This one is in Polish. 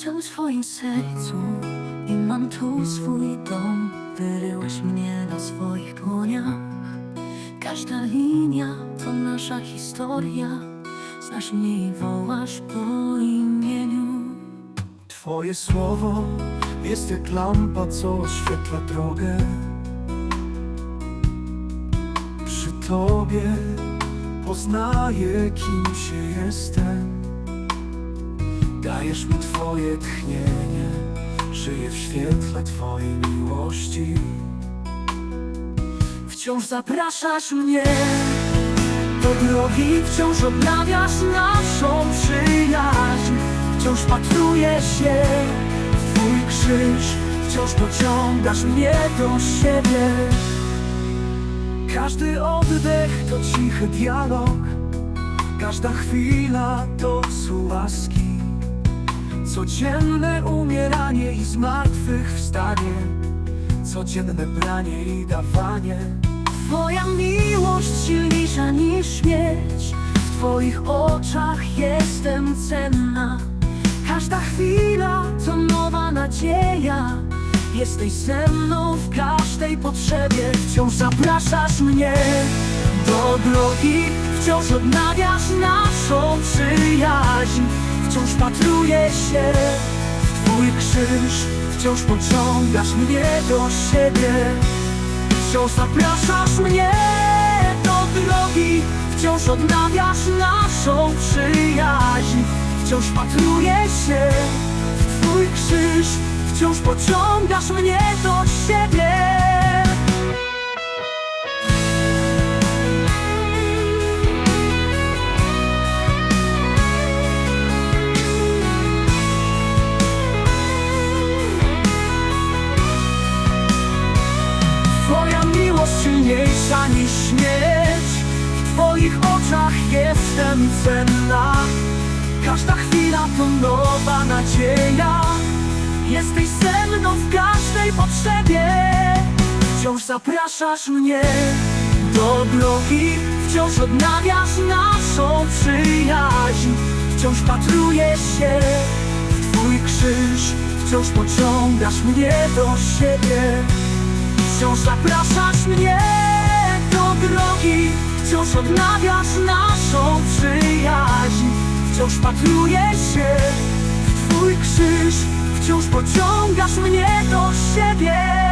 w swoim sercu i mam tu swój dom. Wyryłeś mnie na swoich dłoniach. Każda linia to nasza historia. Znasz mnie i wołasz po imieniu. Twoje słowo jest jak lampa, co oświetla drogę. Przy Tobie poznaję, kim się jestem. Dajesz mi Twoje tchnienie, żyję w świetle Twojej miłości. Wciąż zapraszasz mnie do drogi, wciąż odnawiasz naszą przyjaźń. Wciąż patruję się w Twój krzyż, wciąż pociągasz mnie do siebie. Każdy oddech to cichy dialog, każda chwila to łaski. Codzienne umieranie i zmartwychwstanie, codzienne branie i dawanie. Twoja miłość silniejsza niż śmierć. W Twoich oczach jestem cenna. Każda chwila to nowa nadzieja. Jesteś ze mną w każdej potrzebie. Wciąż zapraszasz mnie do drogi. Wciąż odnawiasz naszą przyjaźń Wciąż patruję się. W Twój krzyż Wciąż pociągasz mnie do siebie. Wciąż zapraszasz mnie do drogi. Wciąż odnawiasz naszą przyjaźń. Wciąż patruję się. W Twój krzyż Wciąż pociągasz mnie do siebie silniejsza niż W Twoich oczach jestem cenna. Każda chwila to nowa nadzieja. Jesteś ze mną w każdej potrzebie. Wciąż zapraszasz mnie do drogi. Wciąż odnawiasz naszą przyjaźń. Wciąż patruję się w Twój krzyż. Wciąż pociągasz mnie do siebie. Wciąż zapraszasz mnie Wciąż odnawiasz naszą przyjaźń. Wciąż patruję się w Twój krzyż. Wciąż pociągasz mnie do siebie